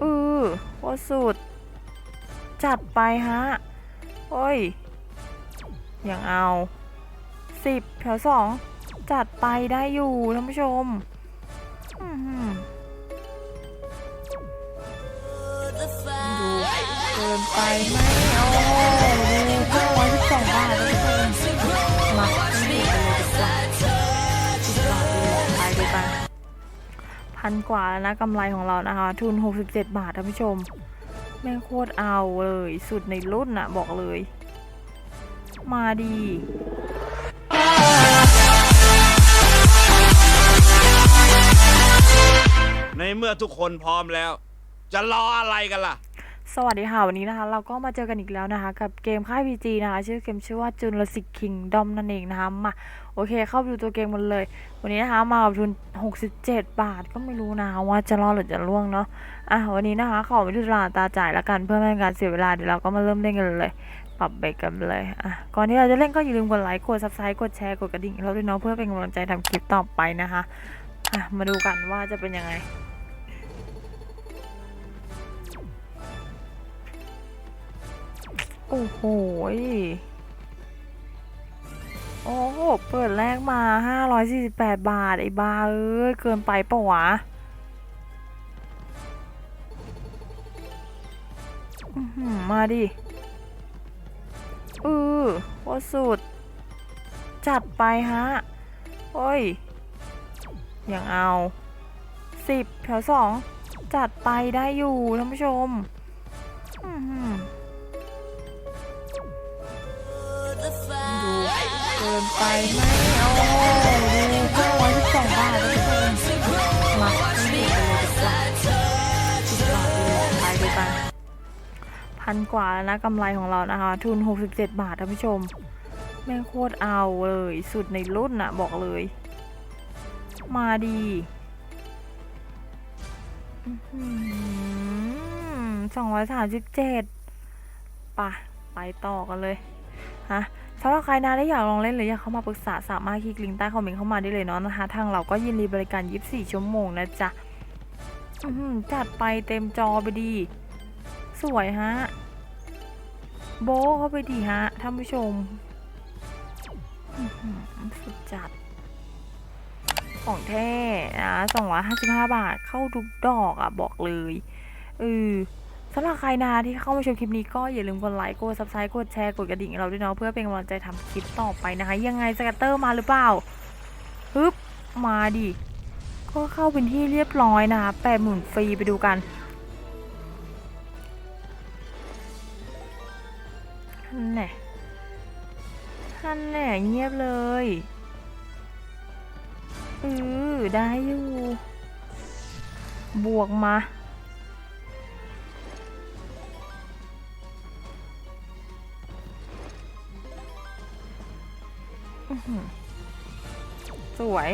เออโคตรสุด จัดไปฮะ โอ้ยยังเอาสิบแถวสอง จัดไปได้อยู่ท่านผู้ชมดูเกินไปไหม พันกว่าแล้วนะกำไรของเรานะคะ ทุน 67 บาทท่านผู้ชม แม่งโคตรเอาเลย สุดในรุ่นน่ะบอกเลย มาดีในเมื่อทุกคนพร้อมแล้ว จะรออะไรกันล่ะ สวัสดีค่ะ วันนี้นะคะ เราก็มาเจอกันอีกแล้วนะคะ กับเกมค่าย PG นะคะ ชื่อเกมชื่อว่าจุลศิกคิงดอมนั่นเองนะคะมาโอเค เข้าไปดูตัวเกมกันเลย วันนี้นะคะ มากับทุน 67 บาทก็ไม่รู้นะคะว่าจะรอดหรือจะล่วงเนาะอะวันนี้นะคะขอไปดูตลาดตาจ่ายละกันเพื่อไม่ให้การเสียเวลาเดี๋ยวเราก็มาเริ่มเล่นกันเลย ปรับเบรกกันเลยอะก่อนที่เราจะเล่นก็อย่าลืมกดไลค์กด subscribe กดแชร์กดกระดิ่งเราด้วยเนาะเพื่อเป็นกำลังใจทำคลิปต่อไปนะคะอะมาดูกันว่าจะเป็นยังไง โอ้โห โอ้โห เปิดแรกมา 548 บาท ไอ้บาเอ้ย เกินไปปะวะอื้อหือมาดิเออโคตรสุด จัดไปฮะ โอ้ยยังเอาสิบแถวสอง จัดไปได้อยู่ท่านผู้ชม อื้อ นไปไหมโอ้ดูเก้าร้อยสิบสองบาทท่านผู้ชมมาดูกันเลยดีกว่าสิบบาทเลยไปดูกันพันกว่าแล้วนะกำไรของเรานะคะ ทุน 67 บาทท่านผู้ชม แม่งโคตรเอาเลย สุดในรุ่นน่ะ บอกเลย มาดีสองร้อยสามสิบเจ็ดปะไปต่อกันเลย ฮะ สำหรับใครนะที่อยากลองเล่นหรืออยากเข้ามาปรึกษาสามารถคลิกลิงก์ใต้คอมเมนต์เข้ามาได้เลยเนาะนะคะ ทางเราก็ยินดีบริการ 24 ชั่วโมงนะจ๊ะจัดไปเต็มจอไปดี สวยฮะ โบเข้าไปดีฮะท่านผู้ชมสุดจัดของแท้นะ255 บาทเข้าทุกดอกอะ บอกเลยเออ สำหรับใครนะที่เข้ามาชมคลิปนี้ก็อย่าลืมกดไลค์ กด subscribe กดแชร์ กดกระดิ่งเราด้วยเนาะเพื่อเป็นกำลังใจทำคลิปต่อไปนะคะ ยังไงสกัตเตอร์มาหรือเปล่าฮึบมาดิ ก็เข้าเป็นที่เรียบร้อยนะคะแปดหมื่นฟรีไปดูกันท่านแน่ท่านแน่เงียบเลยเออได้อยู่ บวกมา สวย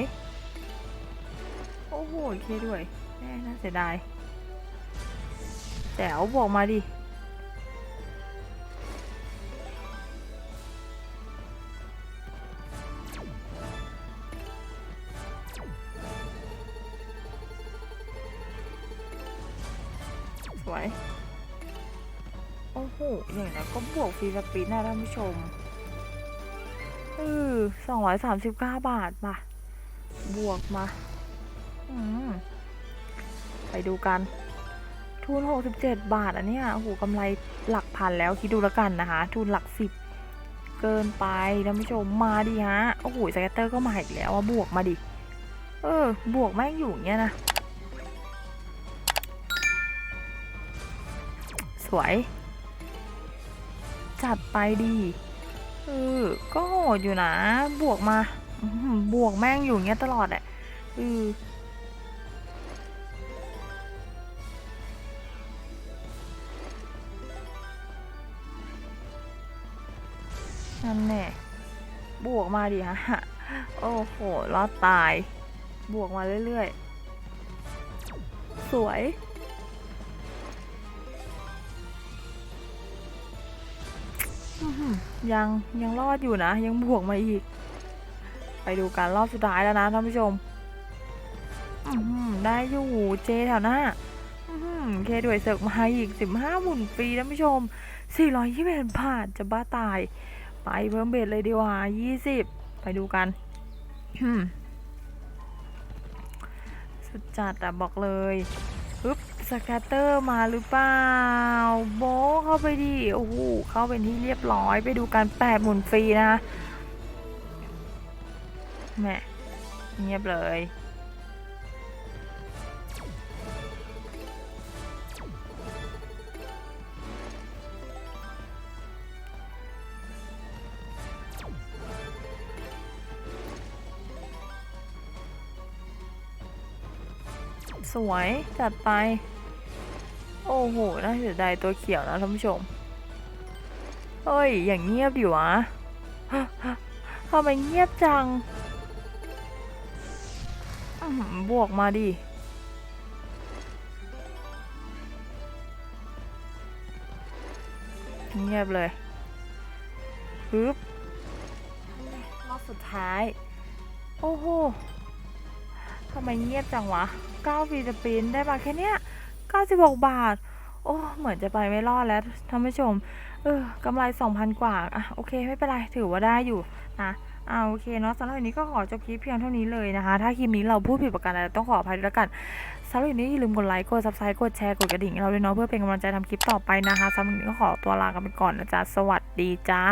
โอ้โหเคด้วยแม่น่าเสียดายแจ๋วบอกมาดิสวย โอ้โห อย่างนั้นก็บวกฟรีสปีดนะท่านผู้ชม เออสองร้อยสามสิบเก้าบาทป่ะ บวกมาอืมไปดูกัน ทุนหกสิบเจ็ดบาทอันเนี้ยโอ้โหกำไรหลักพันแล้วคิดดูแล้วกันนะคะ ทุนหลักสิบเกินไปท่านผู้ชมมาดิฮะ โอ้โหสเก็ตเตอร์ก็มาอีกแล้วว่าบวกมาดิ เออ บวกแม่งอยู่เงี้ยนะ สวย จัดไปดี เออก็โหดอยู่นะ บวกมาบวกแม่งอยู่เงี้ยตลอดแหละเออนั่นแน่บวกมาดิฮะ โอ้โห รอดตาย บวกมาเรื่อยๆ สวย ยังยังรอดอยู่นะ ยังบวกมาอีก ไปดูการรอบสุดท้ายแล้วนะท่านผู้ชมได้อยู่เจแถวหน้าเคด้วยเสิร์ฟมาอีก 15หมุนฟรีท่านผู้ชม 421บาทจะบ้าตาย ไปเพิ่มเบสเลยดีกว่า 20 ไปดูกันสุดจัดอะบอกเลยปึ๊บ สแกตเตอร์มาหรือเปล่า โบเข้าไปดิโอ้โหเข้าเป็นที่เรียบร้อยไปดูกัน8หมุนฟรีนะแหม่เงียบเลยสวย จัดไป โอ้โห น่าเสียดายตัวเขียวนะท่านผู้ชม เฮ้ย อย่างเงียบดิวะทำไมเงียบจัง บวกมาดิ เงียบเลยปึ๊บรอบสุดท้าย โอ้โหทำไมเงียบจังวะ 9ฟีสปินได้มาแค่เนี้ย 96 บาท โอ้เหมือนจะไปไม่รอดแล้วท่านผู้ชม เออกำไร 2,000 กว่าอะโอเคไม่เป็นไรถือว่าได้อยู่นะอ่าโอเคเนาะสำหรับวันนี้ก็ขอจบคลิปเพียงเท่านี้เลยนะคะ ถ้าคลิปนี้เราพูดผิดประการอะไรต้องขออภัยด้วยกันสำหรับวันนี้อย่าลืมกดไลค์กด subscribe กดแชร์กดกระดิ่งเราด้วยเนาะเพื่อเป็นกำลังใจทำคลิปต่อไปนะคะสำหรับวันนี้ก็ขอตัวลากันไปก่อนนะจ๊ะสวัสดีจ้า